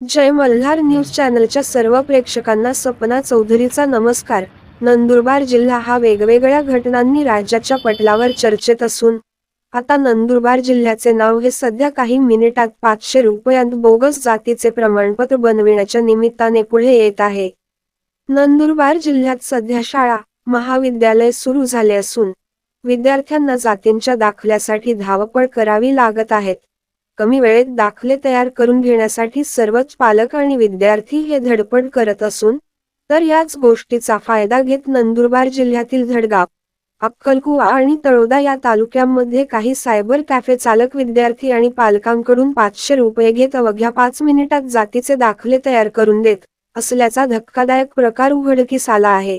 जय Malhar news चॅनलच्या सर्व प्रेक्षकांना सपना चौधरीचा नमस्कार. नंदुरबार जिल्हा हा वेगवेगळ्या घटनांनी राज्याच्या पटलावर चर्चेत असून आता नंदुरबार जिल्ह्याचे नाव हे सध्या काही मिनिटात पाचशे रुपयांत बोगस जातीचे प्रमाणपत्र बनविण्याच्या निमित्ताने पुढे येत आहे. नंदुरबार जिल्ह्यात सध्या शाळा महाविद्यालय सुरू झाले असून विद्यार्थ्यांना जातींच्या दाखल्यासाठी धावपळ करावी लागत आहेत. कमी वेळेत दाखले तयार करून घेण्यासाठी सर्वच पालक आणि विद्यार्थी हे धडपड करत असून तर याच गोष्टीचा फायदा घेत नंदुरबार जिल्ह्यातील धडगाव अक्कलकुवा आणि तळोदा या तालुक्यांमध्ये काही सायबर कॅफे चालक विद्यार्थी आणि पालकांकडून पाचशे रुपये घेत अवघ्या पाच मिनिटात जातीचे दाखले तयार करून देत असल्याचा धक्कादायक प्रकार उघडकीस आला आहे.